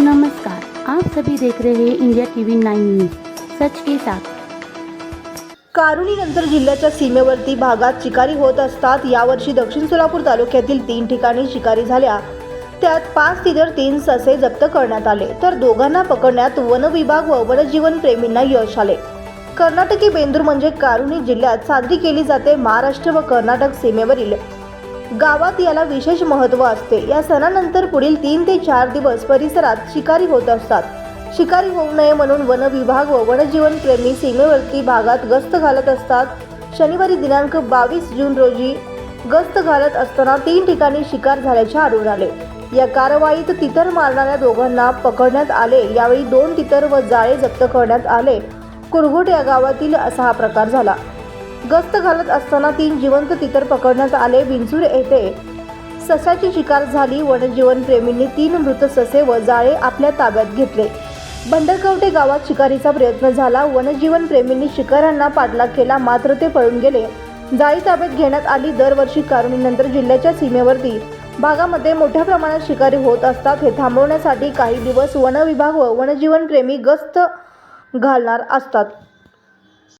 नमस्कार आप सभी देख रहे हैं इंडिया टीवी नाईन न्यूज सच के साथ। कारुणीनंतर जिल्ह्याच्या सीमेवरती भागात शिकारी होत असतात. यावर्षी दक्षिण सोलापूर तालुक्यातील तीन ठिकाणी शिकारी झाल्या. त्यात पाच तिजर तीन ससे जप्त करण्यात आले. तर दोघांना पकडण्यात वनविभाग व वनजीवन प्रेमींना यश आले. कर्नाटकी बेंदूर म्हणजे कारुणी जिल्ह्यात साजरी केली जाते महाराष्ट्र व कर्नाटक सीमेवरील गावात याला विशेष महत्त्व असते. या सणानंतर पुढील तीन ते चार दिवस परिसरात शिकारी होत असतात. शिकारी होऊ नये म्हणून वन विभाग व वनजीवन प्रेमी सीमेवर्ती भागात गस्त घालत असतात. शनिवारी दिनांक बावीस जून रोजी गस्त घालत असताना तीन ठिकाणी शिकार झाल्याचे आढळून आले. या कारवाईत तितर मारणाऱ्या दोघांना पकडण्यात आले. यावेळी दोन तितर व जाळे जप्त करण्यात आले. कुरघोट या गावातील असा हा प्रकार झाला. गस्त घालत असताना तीन जिवंत तितर पकडण्यात आले. विंचूर येथे ससाची शिकार झाली. वनजीवन प्रेमींनी तीन मृत ससे व जाळे आपल्या ताब्यात घेतले. भंडरकवटे गावात शिकारीचा प्रयत्न झाला. वनजीवन प्रेमींनी शिकाऱ्यांना पाठलाग केला. मात्र ते पळून गेले. जाळी ताब्यात घेण्यात आली. दरवर्षी कारुणीनंतर जिल्ह्याच्या सीमेवरती भागामध्ये मोठ्या प्रमाणात शिकारी होत असतात. हे थांबवण्यासाठी काही दिवस वनविभाग व वनजीवन प्रेमी गस्त घालणार असतात.